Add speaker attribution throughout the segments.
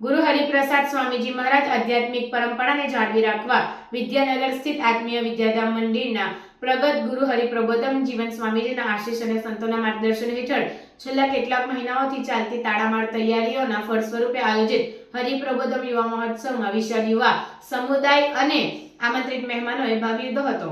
Speaker 1: ગુરુ હરિપ્રસાદ સ્વામીજી મહારાજ આધ્યાત્મિક પરંપરાને જાળવી રાખવા વિદ્યાનગર સ્થિત આત્મીય વિદ્યાધામ મંદિરના પ્રગત ગુરુ હરિપ્રબોધમ જીવન સ્વામીજીના આશીષ અને સંતોના માર્ગદર્શન હેઠળ છેલ્લા કેટલાક મહિનાઓથી ચાલતી તાળામાળ તૈયારીઓના ફળ સ્વરૂપે આયોજિત હરિપ્રબોધમ યુવા મહોત્સવમાં વિશાળ યુવા સમુદાય અને આમંત્રિત મહેમાનોએ ભાગ લીધો હતો.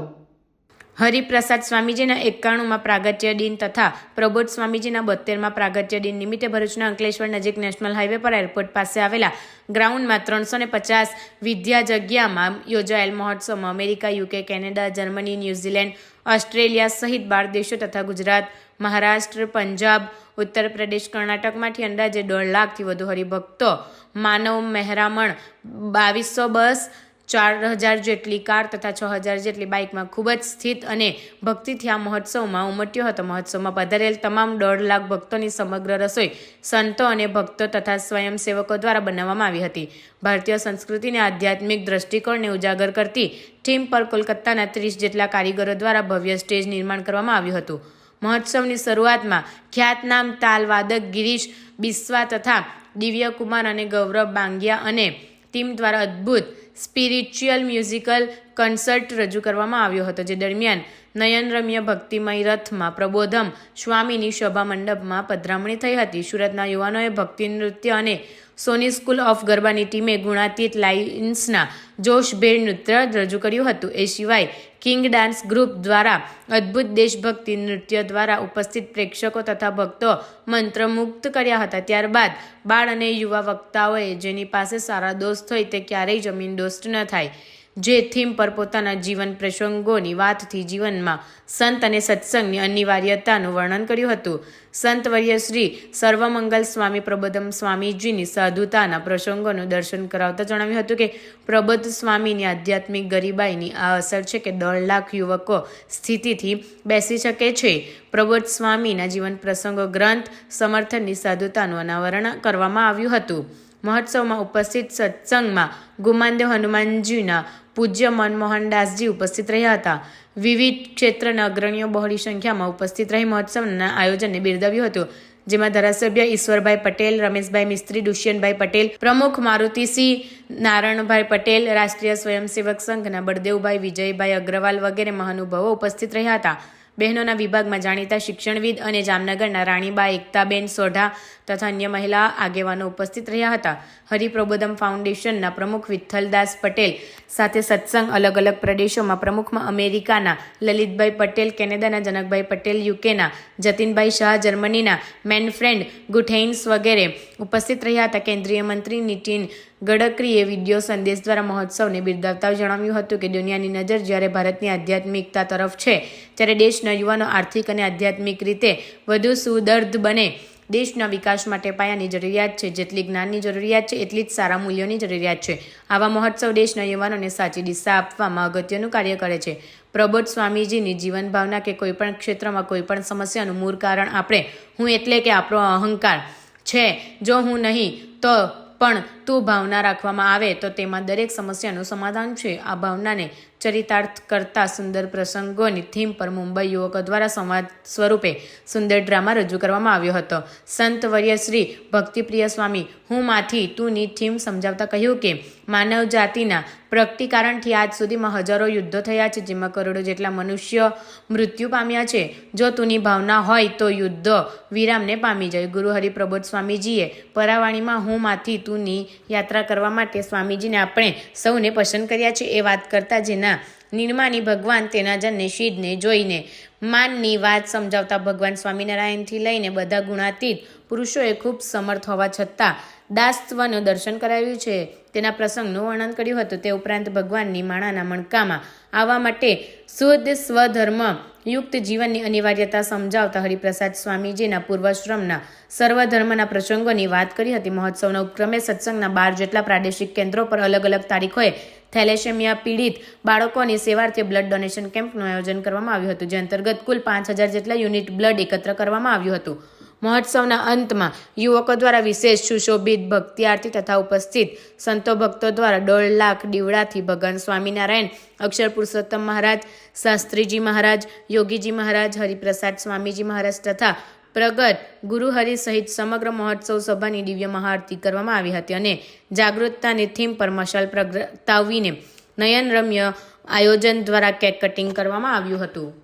Speaker 1: હરિપ્રસાદ સ્વામીજીના એકાણુંમાં પ્રાગટ્ય દિન તથા પ્રબોધ સ્વામીજીના બોતેરમાં પ્રાગટ્ય દિન નિમિત્તે ભરૂચના અંકલેશ્વર નજીક નેશનલ હાઈવે પર એરપોર્ટ પાસે આવેલા ગ્રાઉન્ડમાં ત્રણસો ને પચાસ વિદ્યા જગ્યામાં યોજાયેલ મહોત્સવમાં America, UK, Canada, Germany, New Zealand, Australia સહિત બાર દેશો તથા ગુજરાત, મહારાષ્ટ્ર, પંજાબ ઉત્તર પ્રદેશ કર્ણાટકમાંથી અંદાજે દોઢ લાખથી વધુ હરિભક્તો, માનવ મહેરામણ, બાવીસો બસ ચાર હજાર જેટલી કાર તથા છ હજાર જેટલી બાઇકમાં ખૂબ જ સ્થિત અને ભક્તિથી આ મહોત્સવમાં ઉમટ્યો હતો. મહોત્સવમાં પધારેલ તમામ દોઢ લાખ ભક્તોની સમગ્ર રસોઈ સંતો અને ભક્તો તથા સ્વયંસેવકો દ્વારા બનાવવામાં આવી હતી. ભારતીય સંસ્કૃતિને આધ્યાત્મિક દ્રષ્ટિકોણને ઉજાગર કરતી થીમ પર કોલકાતાના ત્રીસ જેટલા કારીગરો દ્વારા ભવ્ય સ્ટેજ નિર્માણ કરવામાં આવ્યું હતું. મહોત્સવની શરૂઆતમાં ખ્યાતનામ તાલવાદક ગિરીશ બિસ્વા તથા દિવ્યકુમાર અને ગૌરવ બાંગિયા અને ટીમ દ્વારા અદ્ભુત સ્પિરિચ્યુઅલ મ્યુઝિકલ કન્સર્ટ રજૂ કરવામાં આવ્યો હતો જે દરમિયાન નયનરમ્ય ભક્તિમય રથમાં પ્રબોધમ. સ્વામીની શોભા મંડપમાં પધરામણી થઈ હતી. સુરતના યુવાનોએ ભક્તિ નૃત્ય અને સોની સ્કૂલ ઓફ ગરબાની ટીમે ગુણાતીત લાઇન્સના જોશભેર નૃત્ય રજૂ કર્યું હતું. એ સિવાય કિંગ ડાન્સ ગ્રુપ દ્વારા અદ્ભુત દેશભક્તિ નૃત્ય દ્વારા ઉપસ્થિત પ્રેક્ષકો તથા ભક્તો મંત્રમુગ્ધ કર્યા હતા. ત્યારબાદ બાળ અને યુવા વક્તાઓએ જેની પાસે સારા દોસ્ત હોય તે ક્યારેય જમીન દોસ્ત ન થાય. જે થીમ પર પોતાના જીવન પ્રસંગોની વાતથી જીવનમાં સંત અને સત્સંગની અનિવાર્યતાનું વર્ણન કર્યું હતું. સંતવર્ય શ્રી સર્વમંગલ સ્વામી પ્રબોધમ સ્વામીજીની સાધુતાના પ્રસંગોનું દર્શન કરાવતા જણાવ્યું હતું કે, પ્રબોધ સ્વામીની આધ્યાત્મિક ગરીબાઈની આ અસર છે કે દોઢ લાખ યુવકો સ્થિતિથી બેસી શકે છે. પ્રબોધ સ્વામીના જીવન પ્રસંગો ગ્રંથ સમર્થનની સાધુતાનું અનાવરણ કરવામાં આવ્યું હતું. મહોત્સવમાં ઉપસ્થિત સત્સંગમાં ગુમાનદેવ હનુમાનજીના પૂજ્ય મનમોહન દાસજી ઉપસ્થિત રહ્યા હતા. વિવિધ ક્ષેત્રના અગ્રણીઓ બહોળી સંખ્યામાં ઉપસ્થિત રહી મહોત્સવના આયોજનને બિરદાવ્યું હતું. જેમાં ધારાસભ્ય ઈશ્વરભાઈ પટેલ, રમેશભાઈ મિસ્ત્રી, દુષ્યંતભાઈ પટેલ, પ્રમુખ મારુતિસિંહ નારાયણભાઈ પટેલ, રાષ્ટ્રીય સ્વયંસેવક સંઘના બળદેવભાઈ વિજયભાઈ અગ્રવાલ વગેરે મહાનુભાવો ઉપસ્થિત રહ્યા હતા. બહેનોના વિભાગમાં જાણીતા શિક્ષણવિદ અને જામનગરના રાણીબા, એકતાબેન સોઢા તથા અન્ય મહિલા આગેવાનો ઉપસ્થિત રહ્યા હતા. હરિપ્રબોધમ ફાઉન્ડેશનના પ્રમુખ વિઠ્ઠલદાસ પટેલ સાથે સત્સંગ અલગ અલગ પ્રદેશોમાં પ્રમુખમાં અમેરિકાના લલિતભાઈ પટેલ, કેનેડાના જનકભાઈ પટેલ, યુકેના જતીનભાઈ શાહ, જર્મનીના મેનફ્રેન્ડ ગુઠેઇન્સ વગેરે ઉપસ્થિત રહ્યા હતા. કેન્દ્રીય મંત્રી નીતિન ગડકરીએ વીડિયો સંદેશ દ્વારા મહોત્સવને બિરદાવતા જણાવ્યું હતું કે દુનિયાની નજર જ્યારે ભારતની આધ્યાત્મિકતા તરફ છે, ત્યારે દેશના યુવાનો આર્થિક અને આધ્યાત્મિક રીતે વધુ સુદર્દ બને. દેશના વિકાસ માટે પાયાની જરૂરિયાત છે, જેટલી જ્ઞાનની જરૂરિયાત છે, એટલી જ સારા મૂલ્યોની જરૂરિયાત છે. આવા મહોત્સવ દેશના યુવાનોને સાચી દિશા આપવામાં અગત્યનું કાર્ય કરે છે. પ્રબોધ સ્વામીજીની જીવન ભાવના કે કોઈપણ ક્ષેત્રમાં કોઈપણ સમસ્યાનું મૂળ કારણ આપણે, હું એટલે કે આપણો અહંકાર છે. જો હું નહીં, તો પણ તું ભાવના રાખવામાં આવે તો તેમાં દરેક સમસ્યાનું સમાધાન છે. આ ભાવનાને ચરિતાર્થ કરતા સુંદર પ્રસંગોની થીમ પર મુંબઈ યુવકો દ્વારા સંવાદ સ્વરૂપે સુંદર ડ્રામા રજૂ કરવામાં આવ્યો હતો. સંત વર્ય શ્રી ભક્તિપ્રિય સ્વામી, હું માથી તુંની થીમ સમજાવતા કહ્યું કે, માનવ જાતિના પ્રગટીકારણથી આજ સુધીમાં હજારો યુદ્ધો થયા છે, જેમાં કરોડો જેટલા મનુષ્ય મૃત્યુ પામ્યા છે. જો તુની ભાવના હોય તો યુદ્ધ વિરામને પામી જાય. ગુરુ હરિપ્રબોધ સ્વામીજીએ પરાવાણીમાં, હું માથી તુની યાત્રા કરવા માટે સ્વામીજીને આપણે સૌને પસંદ કર્યા છે. એ વાત કરતા જેના નિર્માની ભગવાન તેના જનને શીદને જોઈને માનની વાત સમજાવતા ભગવાન સ્વામિનારાયણથી લઈને બધા ગુણાતીત પુરુષોએ ખૂબ સમર્થ હોવા છતાં દાસત્વનું દર્શન કરાવ્યું છે. તેના પ્રસંગનું વર્ણન કર્યું હતું. તે ઉપરાંત ભગવાનની માણાના મણકામાં આવવા માટે શુદ્ધ સ્વધર્મ યુક્ત જીવનની અનિવાર્યતા સમજાવતા હરિપ્રસાદ સ્વામીજીના પૂર્વાશ્રમના સર્વધર્મના પ્રસંગોની વાત કરી હતી. મહોત્સવના ઉપક્રમે સત્સંગના બાર જેટલા પ્રાદેશિક કેન્દ્રો પર અલગ અલગ તારીખોએ થેલેસેમિયા પીડિત બાળકોની સેવાર્થે બ્લડ ડોનેશન કેમ્પનું આયોજન કરવામાં આવ્યું હતું, જે અંતર્ગત કુલ પાંચ હજાર જેટલા યુનિટ બ્લડ એકત્ર કરવામાં આવ્યું હતું. મહોત્સવના અંતમાં યુવકો દ્વારા વિશેષ સુશોભિત ભક્તિ તથા ઉપસ્થિત સંતો ભક્તો દ્વારા દોઢ લાખ દીવડાથી ભગવાન સ્વામિનારાયણ, અક્ષર પુરુષોત્તમ મહારાજ, શાસ્ત્રીજી મહારાજ, યોગીજી મહારાજ, હરિપ્રસાદ સ્વામીજી મહારાજ તથા પ્રગટ ગુરુહરિ સહિત સમગ્ર મહોત્સવ સભાની દિવ્ય મહાઆરતી કરવામાં આવી હતી અને જાગૃતતાની થીમ પર મશાલ પ્રગટાવીને નયનરમ્ય આયોજન દ્વારા કેક કટિંગ કરવામાં આવ્યું હતું.